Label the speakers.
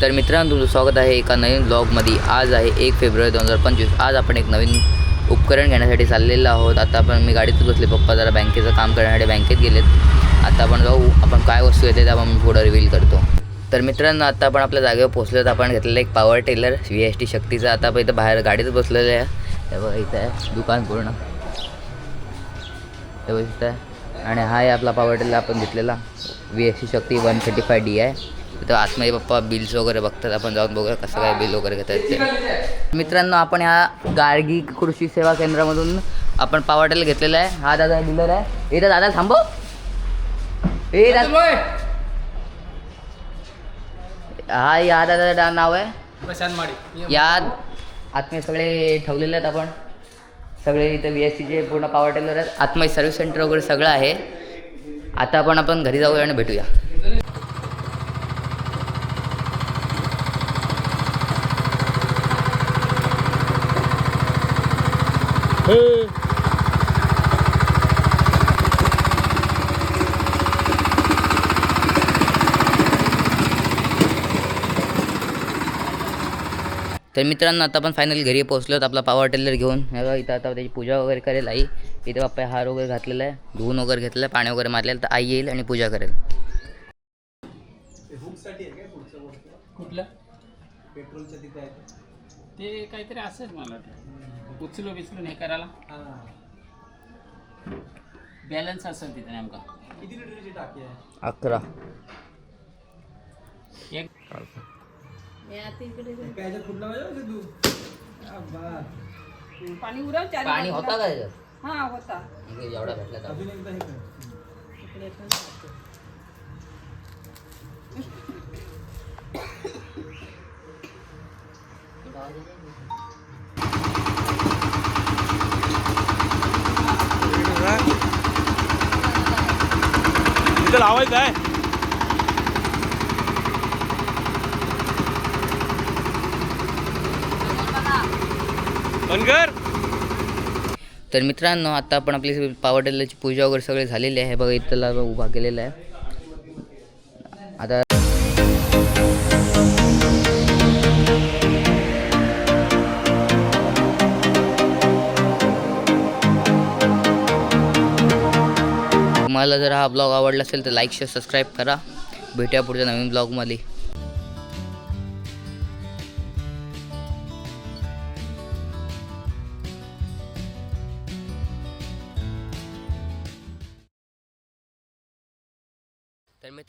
Speaker 1: तर मित्रांनो तुमचं स्वागत आहे एका नवीन ब्लॉगमध्ये आज आहे एक फेब्रुवारी दोन हजार पंचवीस. आज आपण एक नवीन उपकरण घेण्यासाठी चाललेलो आहोत. आता आपण मी गाडीतच बसले पप्पा जरा बँकेचं काम करण्यासाठी बँकेत गेलेत. आता आपण जाऊ आपण काय वस्तू येते ते आपण पुढं रिव्हील करतो. तर मित्रांनो आता आपण आपल्या जागेवर पोहोचलो तर आपण घेतलेलं एक power tiller V S T शक्तीचा. आता आपण इथं बाहेर गाडीतच बसलेलं आहे. तेव्हा बघा इथं आहे. दुकान पूर्ण. तेव्हा इथं आहे. आणि हा आहे आपला पॉवर टेलर आपण घेतलेला. V S T Shakti one thirty five D आहे. तर आतमध्ये पप्पा बिल्स वगैरे बघतात आपण जाऊन बघूया कसं काय बिल वगैरे घेतात ते. मित्रांनो आपण ह्या गार्गी कृषी सेवा केंद्रामधून आपण पॉवर टेलर घेतलेला आहे. हा दादा डीलर आहे. इथं दादा थांबव. ए दादा हा या दादा नाव आहे.
Speaker 2: प्रशांत माडी
Speaker 1: या आतमध्ये सगळे ठेवलेले आहेत आपण. सगळे इथं व्ही एस सीचे पूर्ण पॉवर टेलर आहेत. आतमध्ये सर्व्हिस सेंटर वगैरे सगळं आहे. आता आपण आपण घरी जाऊया आणि भेटूया. तर मित्रांनो आता आपण फायनली घरी पोहोचलो आहोत आपला पॉवर टेलर घेऊन. हे बघा इथं आता त्याची पूजा वगैरे करेल आई. इथे बाप्पा हार वगैरे घातलेला आहे. धुवून वगैरे घेतलेलं आहे पाणी वगैरे मारलेलं तर आई येईल आणि पूजा करेल.
Speaker 2: कुठलं? पेट्रोलच्या तिथे आहे ते. काहीतरी असेल मला उचलू बिचलून हे करायला? बॅलन्स असेल तिथे नेमका. किती लिटरची टाकी आहे?
Speaker 1: अकरा.
Speaker 2: एक.
Speaker 3: पाणी उरव चार
Speaker 1: पाणी होता का त्याच्यात
Speaker 3: हा होता.
Speaker 1: इकडे जेवढा भेटला तेवढा.
Speaker 3: इकडे पण होतं.
Speaker 4: तिथं लावायचं आहे बंद
Speaker 1: तर मित्रांनो आता आपण आपली पॉवर पूजा वगैरे सगळे झालेली आहे. बघा इथला उभा केलेला आहे. आता तुम्हाला जर हा ब्लॉग आवडला असेल तर लाईक शेअर सबस्क्राईब करा. भेटूया पुढच्या नवीन ब्लॉगमध्ये.